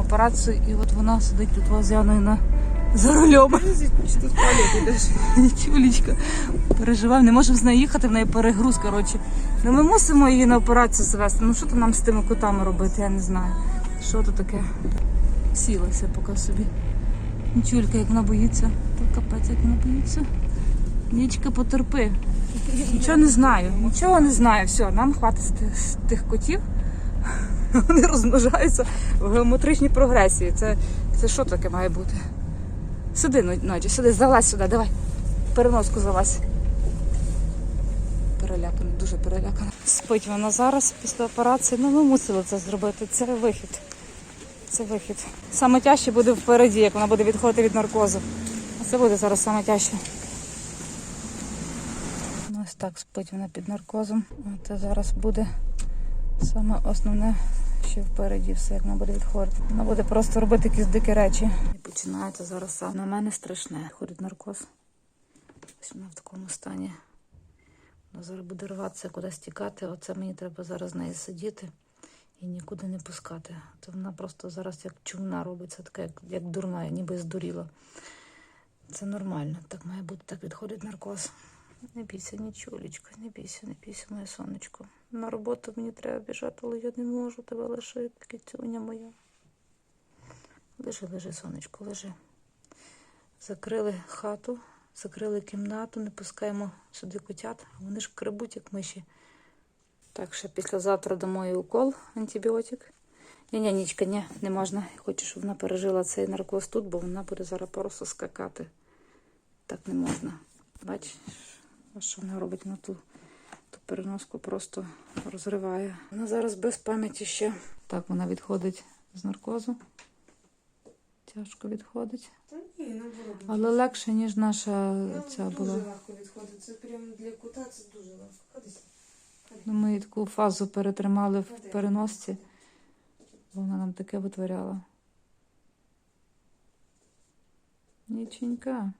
на операцію, і от вона сидить тут возяною на за рулем. Тут? Чулічка. Переживаємо, не можемо з нею їхати, в неї перегруз, коротше. Ну ми мусимо її на операцію завести. Ну що то нам з тими котами робити, я не знаю. Що то таке? Сілася поки собі. Нічулька, як вона боїться. То капець, як вона боїться. Нічка, потерпи. Нічого не знаю, нічого не знаю. Все, нам хватить з тих котів. Вони розмножаються в геометричній прогресії. Це, це що таке має бути? Сиди, ну, сиди, залазь сюди, давай. Переноску залазь. Перелякана, дуже перелякана. Спить вона зараз після операції. Ну, ми мусили це зробити. Це вихід. Це вихід. Саме тяжче буде впереді, як вона буде відходити від наркозу. Це буде зараз саме тяжче. Ну, ось так спить вона під наркозом. Це зараз буде саме основне, що впереді все, як вона буде відходити. Вона буде просто робити якісь дикі речі. І починається зараз саме. На мене страшне. Ходить наркоз. Ось вона в такому стані. Вона зараз буде рватися, кудись тікати. Оце мені треба зараз з нею сидіти і нікуди не пускати. То вона просто зараз як чумна робиться, така як, як дурна, ніби здуріла. Це нормально. Так має бути, так відходить наркоз. Не бійся, нічолечко, не бійся, не бійся, моє сонечко. На роботу мені треба біжати, але я не можу тебе лишити, кицюня моя. Лежи, лежи, сонечко, лежи. Закрили хату, закрили кімнату, не пускаємо сюди котят, вони ж крибуть, як миші. Так, ще післязавтра дамо їй укол, антибіотик. Ні, ні, нічка, ні, не можна. Хочу, щоб вона пережила цей наркоз тут, бо вона буде зараз просто скакати. Так не можна. Бачиш, а що вона робить на ту, ту переноску просто розриває. Вона зараз без пам'яті ще. Так, вона відходить з наркозу. Тяжко відходить. Та ні, наоборот. Але легше, ніж наша Нам ця дуже була. легко відходить. Це прямо для кота це дуже легко. Ну, ми таку фазу перетримали в переносці, бо вона нам таке витворяла. Ніченька.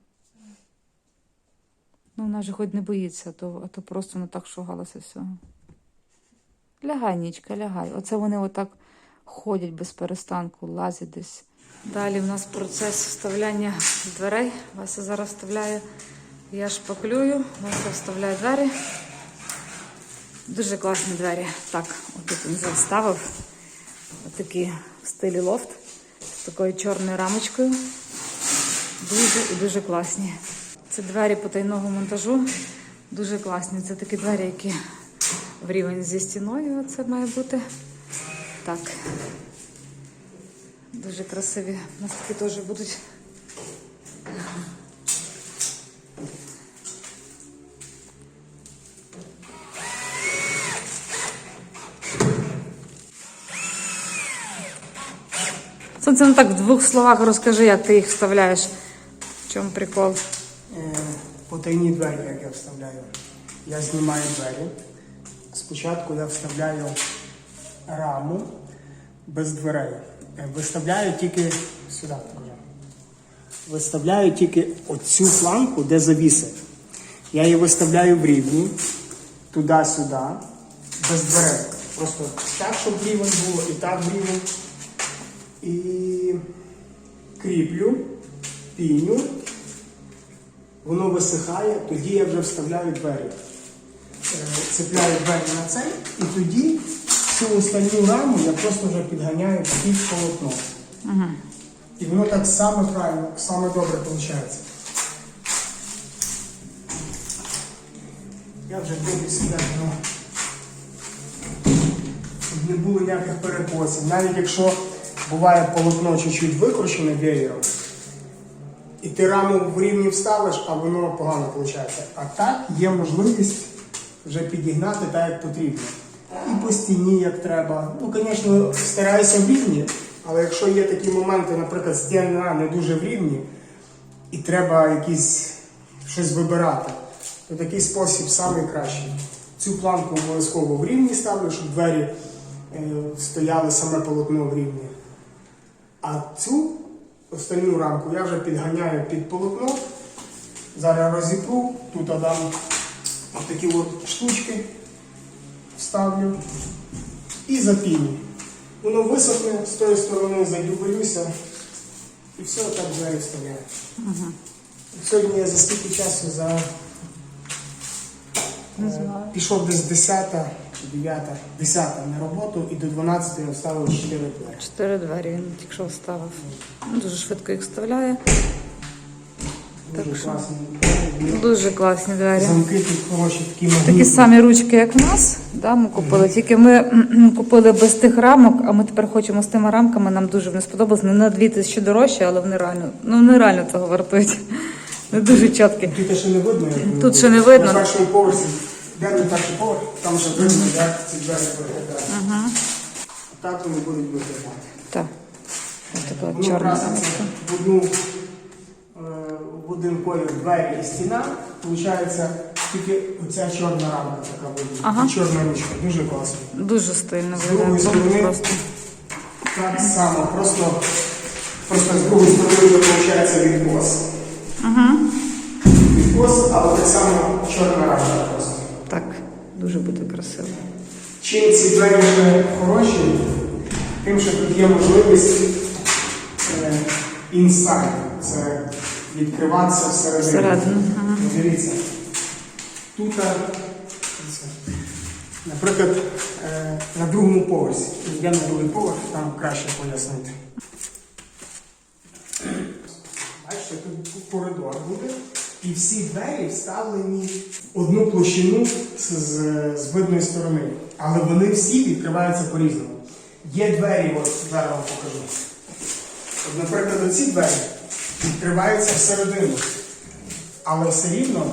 Ну, вона ж хоч не боїться, а то, а то просто вона так шугалася всього. Лягай, нічка, лягай. Оце вони отак ходять без перестанку, лазять десь. Далі в нас процес вставляння дверей. Вася зараз вставляє, я шпаклюю, Вася вставляє двері. Дуже класні двері. Так, отут він заставив. Отакі в стилі лофт з такою чорною рамочкою. Дуже і дуже класні. Це двері потайного монтажу. Дуже класні. Це такі двері, які в рівень зі стіною. Це має бути. Так. Дуже красиві. У нас такі теж будуть. Сонце, ну так в двох словах розкажи, як ти їх вставляєш. В чому прикол? Потайні двері, як я вставляю. Я знімаю двері. Спочатку я вставляю раму без дверей. Е, Виставляю тільки сюди. Виставляю тільки оцю планку, де завіси. Я її виставляю в рівні, туди-сюди, без дверей. Просто так, щоб рівень було, і так в рівень. І кріплю, піню, воно висихає, тоді я вже вставляю двері. Е, Цепляю двері на цей, і тоді цю останню раму я просто вже підганяю під полотно. І воно так саме правильно, саме добре виходить. Я вже дивлюся, як воно. Щоб не було ніяких перекосів. Навіть якщо буває полотно чуть-чуть викручене веєром, і ти раму в рівні вставиш, а воно погано виходить. А так є можливість вже підігнати так, як потрібно. І по стіні, як треба. Ну, звісно, стараюся в рівні, але якщо є такі моменти, наприклад, стіна не дуже в рівні, і треба якісь щось вибирати, то такий спосіб найкращий. Цю планку обов'язково в рівні ставлю, щоб двері е, стояли саме полотно в рівні. А цю останню рамку я вже підганяю під полотно. Зараз розіпру, тут дам такі от штучки, вставлю і запіню. Воно висохне, з тої сторони задюбелюся. І все, так двері вставляю. Сьогодні я за скільки часу за Не Е, знаю. Пішов десь 10 чи 9, 10 на роботу і до 12 я вставив 4 двері. Чотири двері він тільки що вставив. Дуже швидко їх вставляє. Дуже Так класні двері. Дуже класні двері. Замки тут хороші, такі магнітні. Такі самі ручки, як в нас, да, ми купили. Тільки ми купили без тих рамок, а ми тепер хочемо з тими рамками. Нам дуже вони сподобалось. Не на дві тисячі дорожче, але вони реально, ну вони реально того вартують. Не дуже чіткі. Тут ще не видно, як Тут ще не видно. На першому поверсі, де не перший поверх, там вже видно, як ці двері виглядають. Ага. Так вони будуть виглядати. Так. Ось така Воно чорна краситься в одну е, в один колір двері і стіна. Получається тільки оця чорна рамка така буде. Ага. І чорна ручка. Дуже класно. Дуже стильно З другої виглядає. сторони Просто. Так само, просто, просто з другої сторони виходить відкос. Ага. Відкос, але так само чорна рамка дуже буде красиво. Чим ці двері вже хороші, тим, що тут є можливість е, інсайд. Це відкриватися. Всередину, ага. Ну, Дивіться. Тут, е, наприклад, е, на другому поверсі. Я на другий поверх, там краще пояснити. Бачите, тут коридор буде, і всі двері вставлені в одну площину з, з, з видної сторони. Але вони всі відкриваються по-різному. Є двері, от зараз вам покажу. От, наприклад, оці двері відкриваються всередину. Але все рівно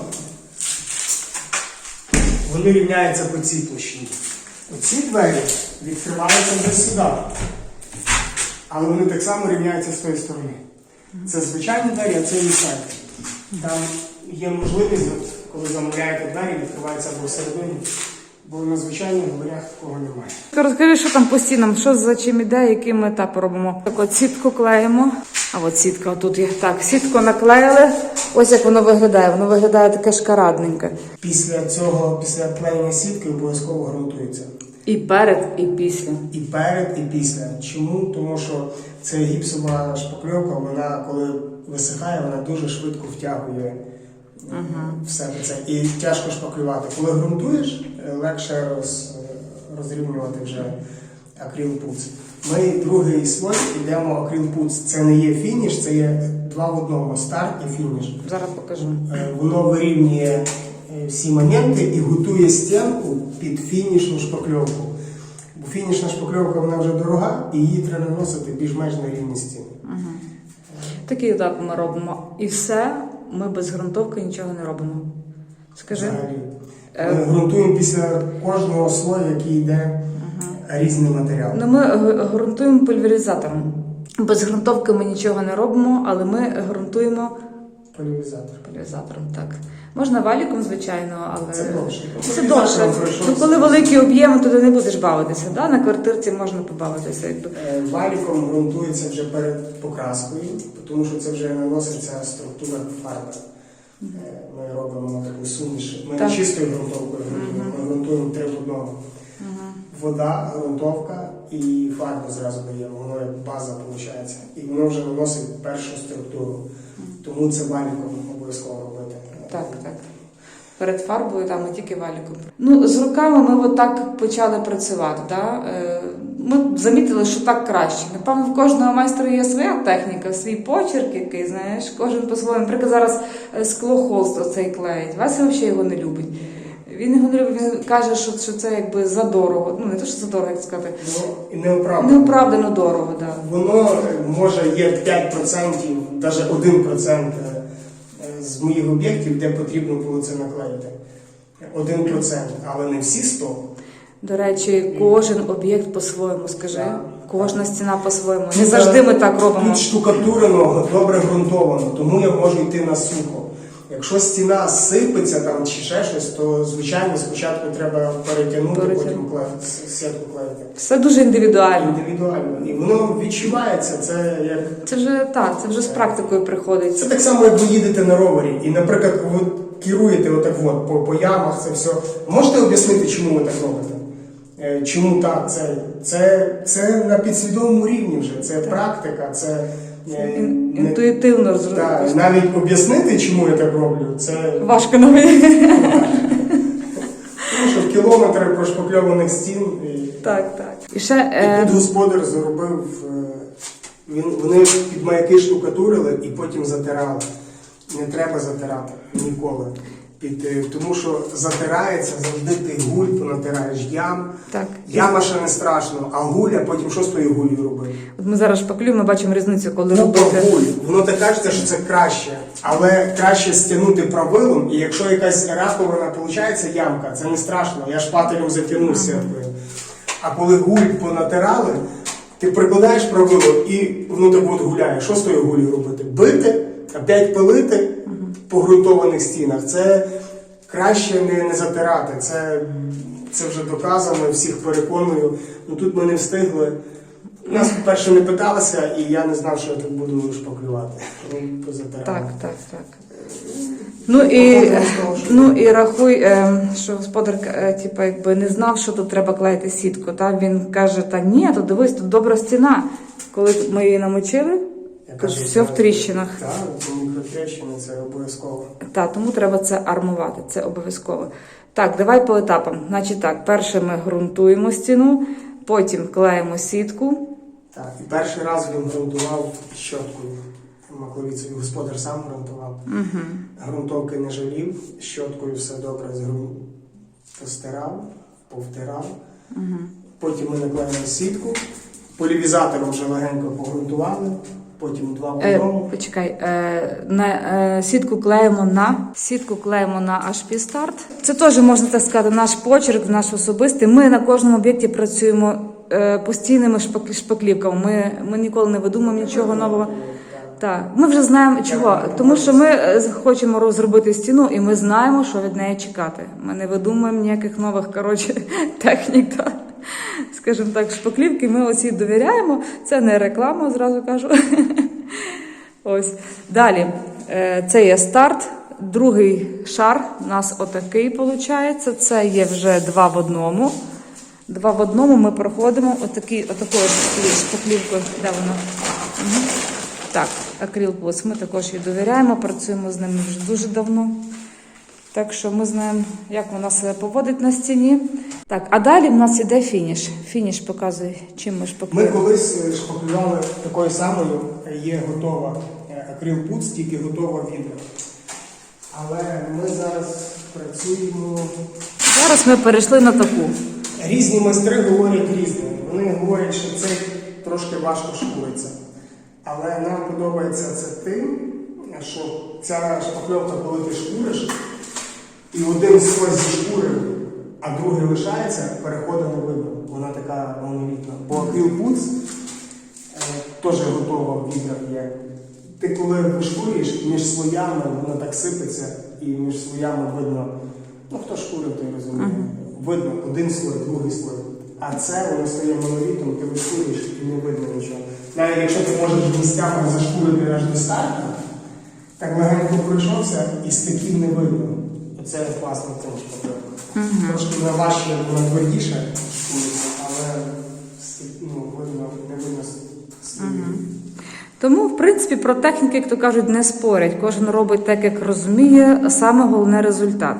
вони рівняються по цій площині. Оці двері відкриваються вже сюди. Але вони так само рівняються з тої сторони. Це звичайні двері, а це інсайд. Там є можливість, от, коли замовляєте двері, відкриваються або всередині, бо на звичайних дверях такого немає. Розкажи, що там по стінам, що за чим іде, які ми етапи робимо. Так от сітку клеїмо. А от сітка тут є. Так, сітку наклеїли. Ось як воно виглядає. Воно виглядає таке шкарадненьке. Після цього, після клеєння сітки обов'язково ґрунтується. І перед, і після. І перед, і після. Чому? Тому що це гіпсова шпакльовка, вона коли висихає, вона дуже швидко втягує е, в себе це. І тяжко шпаклювати. Коли ґрунтуєш, е, легше роз, розрівнювати вже акрил пуц. Ми другий слой йдемо акрил пуц. Це не є фініш, це є два в одному старт і фініш. Зараз покажу. Е, Воно вирівнює всі моменти і готує стінку під фінішну шпакльовку. Бо фінішна шпакльовка вона вже дорога, і її треба наносити більш-менш на рівні стіни. Такий етап ми робимо. І все, ми без ґрунтовки нічого не робимо. Скажи. Е, Ми ґрунтуємо після кожного слою, який йде різний матеріал. Ну, ми грунтуємо ґрунтуємо пульверизатором. Без ґрунтовки ми нічого не робимо, але ми ґрунтуємо Поляризатор. пульверизатором. Так. Можна валіком, звичайно, але Це довше. Це довше. Ну, коли великі об'єми, то ти не будеш бавитися. Да? На квартирці можна побавитися. якби. Е, Валіком ґрунтується вже перед покраскою, тому що це вже наноситься структура фарби. Е, Ми робимо таку суміш. Ми Так. чистою ґрунтовкою ми ґрунтуємо три в одному. Вода, ґрунтовка і фарбу зразу даємо. Воно як база виходить. І воно вже наносить першу структуру. Тому це валіком обов'язково. Так, так. Перед фарбою там ми тільки валіком. Ну, з руками ми отак почали працювати. Да? Е, Ми замітили, що так краще. Напевно, в кожного майстра є своя техніка, свій почерк, який, знаєш, кожен по-своєму. Наприклад, зараз е, скло холст оцей клеїть. Вася взагалі його не любить. Він його не любить, він каже, що, що це якби задорого. Ну, не те, що задорого, як сказати. Ну, і неоправдано. Неоправдано дорого, так. Да. Воно е, може є 5%, навіть 1% е, з моїх об'єктів, де потрібно було це наклеїти. 1%, але не всі 100. До речі, кожен об'єкт по-своєму, скажи. Так. Кожна стіна по-своєму. Не завжди ми так робимо. Тут штукатурено, добре ґрунтовано, тому я можу йти на сухо. Якщо стіна сипеться там чи ще щось, то звичайно спочатку треба перетягнути, Перетягнути. потім клеїти, сітку клеїти. Все дуже індивідуально. Індивідуально. І воно відчувається. Це як Це вже так, це вже з практикою приходить. Це так само, як ви їдете на ровері, і, наприклад, ви керуєте отак от, по, по ямах, це все. Можете об'яснити, чому ви так робите? Е, Чому так? Це, це, це на підсвідомому рівні вже, це практика, це Ін- не- Інтуїтивно Так, навіть об'яснити, чому я так роблю, це Важко навіть. тому що в кілометри прошпакльованих стін. І, Так, так. І ще і е, тут господар зробив, е, він, вони під маяки штукатурили і потім затирали. Не треба затирати ніколи. Під, тому що затирається завжди ти гуль, понатираєш ям. так. Яма ще не страшно, а гуля потім що з тою гулею робити? От ми зараз шпаклюємо, ми бачимо різницю, коли Ну, то робити. гуль. Воно так кажеться, що це краще. Але краще стягнути правилом, і якщо якась раковина виходить, ямка, це не страшно. Я шпателем затягнув сіткою. А коли гуль понатирали, ти прикладаєш правило і воно так от гуляє. Що з тою гулею робити? Бити, опять пилити по ґрунтованих стінах. Це краще не, не затирати. Це, це вже доказано, всіх переконую. Ну тут ми не встигли. Нас, по-перше, не питалися, і я не знав, що я тут буду шпаклювати. Позатирали. Так, так, так. Ну і, ну і рахуй, е, що господар е, типу, якби не знав, що тут треба клеїти сітку. Та? Він каже, та ні, то дивись, тут добра стіна. Коли ми її намочили, Я все в тріщинах. Так, мікротріщини, це обов'язково. Та, тому треба це армувати, це обов'язково. Так, давай по етапам. Значить так, перше ми ґрунтуємо стіну, потім клеїмо сітку. Так, і перший раз він ґрунтував щоткою. Макловіцеві господар сам ґрунтував. Угу. Грунтовки не жалів, щоткою все добре постирав, повтирав. Угу. Потім ми наклеїли сітку, полівізатором вже легенько погрунтували, потім два Е, одному. почекай, е, на е, сітку клеїмо на сітку клеїмо на HP старт. Це теж можна так сказати, наш почерк, наш особистий. Ми на кожному об'єкті працюємо е, постійними шпак- шпаклівками. Ми, ми ніколи не видумуємо нічого нового. Так, ми вже знаємо чого, тому що ми хочемо розробити стіну, і ми знаємо, що від неї чекати. Ми не видумуємо ніяких нових коротше технік. Скажімо так, шпаклівки. Ми оці довіряємо. Це не реклама, зразу кажу. Ось далі. Е, Це є старт. Другий шар у нас отакий виходить. Це є вже два в одному. Два в одному ми проходимо отакі, отакою шпаклівкою. Де вона? Угу. Так, акрил плюс. Ми також їй довіряємо, працюємо з ними вже дуже давно. Так що ми знаємо, як вона себе поводить на стіні. Так, а далі в нас іде фініш. Фініш показує, чим ми Ми колись е, шпаклювали такою самою, є готова е, акрил тільки готова відра. Але ми зараз працюємо. Зараз ми перейшли на таку. Різні майстри говорять різне. Вони говорять, що це трошки важко шкуриться. Але нам подобається це тим, що ця шпакльовка, коли ти шкуриш, і один слой зі шкури, а другий лишається, переходу не видно. Вона така монолітна. Бо акрил пуц е, теж готова в є. Ти коли вишкурюєш між слоями, воно так сипеться, і між слоями видно, ну хто шкурив, той розуміє. Видно один слой, другий слой. А це воно стає монолітом, ти вишкурюєш і не видно нічого. Навіть якщо ти можеш місцями зашкурити аж до старту, так легенько пройшовся і стиків не видно. Класно в цьому шпакльовка. Трошки вона важче, вона шкуриться, але ну, видно, не видно. Тому, в принципі, про техніки, як то кажуть, не спорять. Кожен робить так, як розуміє. Саме головне результат.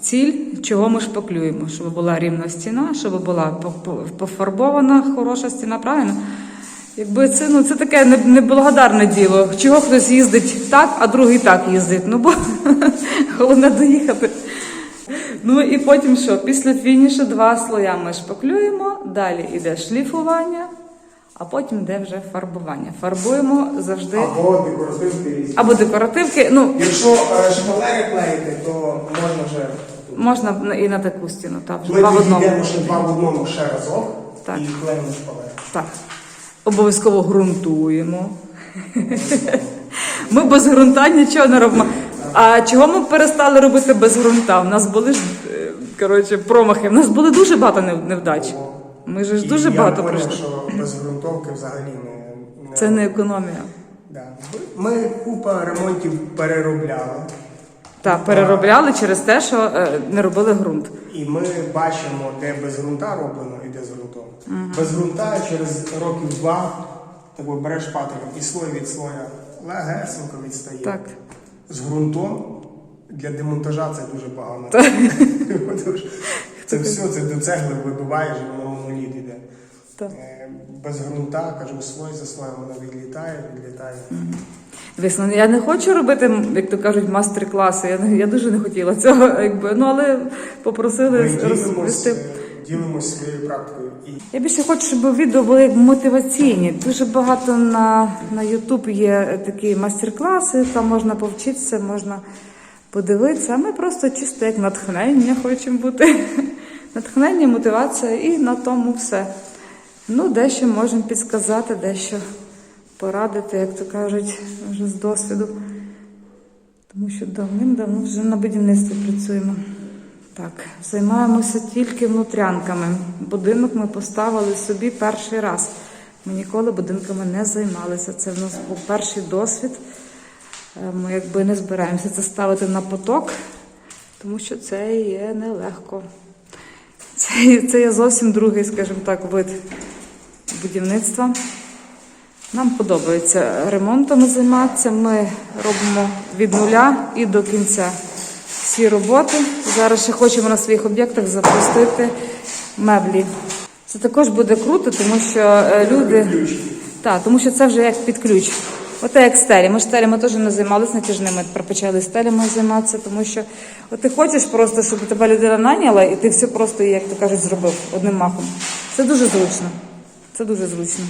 Ціль, чого ми шпаклюємо, щоб була рівна стіна, щоб була по- по- пофарбована хороша стіна, правильно? Якби це, ну, це таке неблагодарне діло. Чого хтось їздить так, а другий так їздить. Ну, бо головне доїхати. Ну і потім що? Після фінішу два слоя ми шпаклюємо, далі йде шліфування, а потім йде вже фарбування. Фарбуємо завжди Або декоративки різні. або декоративки. Ну, Якщо е, шпалери клеїти, то можна вже. можна і на таку стіну, так, вже Ми два в одному. ще два в одному ще разок Так. і клеїмо шпалери. Так. Обов'язково ґрунтуємо. Ми без ґрунта нічого не робимо. А чого ми перестали робити без ґрунта? У нас були ж е, коротше, промахи. У нас були дуже багато невдач. Ми ж І дуже я багато поняв, пройшли. що без ґрунтовки взагалі не, не Це не економія. Да. Ми купа ремонтів переробляли. Так, переробляли через те, що е, не робили ґрунт. І ми бачимо, де без ґрунта роблено і де з ґрунтом. Без ґрунта через років два так береш патиком і слой від слоя легесенько відстає. Так. З ґрунтом для демонтажа це дуже погано. Це все, це до цегли вибиваєш, і воно моноліт іде. Так. Е, Без ґрунта, кажу, слой за слоєм воно відлітає, відлітає. Звісно, я не хочу робити, як то кажуть, мастер-класи. Я, я дуже не хотіла цього, якби. Ну, але попросили розповісти. е, ділимось своєю практикою. Я більше хочу, щоб відео були мотиваційні. Дуже багато на, на YouTube є такі майстер-класи, там можна повчитися, можна подивитися. А ми просто чисто як натхнення хочемо бути. Натхнення, мотивація і на тому все. Ну, дещо можемо підсказати, дещо порадити, як то кажуть, вже з досвіду. Тому що давним-давно вже на будівництві працюємо. Так, займаємося тільки внутрянками. Будинок ми поставили собі перший раз. Ми ніколи будинками не займалися. Це в нас був перший досвід. Е, Ми якби не збираємося це ставити на поток, тому що це є нелегко. Це, це є зовсім другий, скажімо так, вид будівництва. Нам подобається ремонтами займатися. Ми робимо від нуля і до кінця всі роботи. Зараз ще хочемо на своїх об'єктах запустити меблі. Це також буде круто, тому що е, люди. Так, тому що це вже як під ключ. Оте як стелі. Ми ж стелями теж не займалися натяжними, тепер почали стелями займатися, тому що от ти хочеш просто, щоб тебе людина наняла, і ти все просто, як то кажуть, зробив одним махом. Це дуже зручно. Це дуже зручно.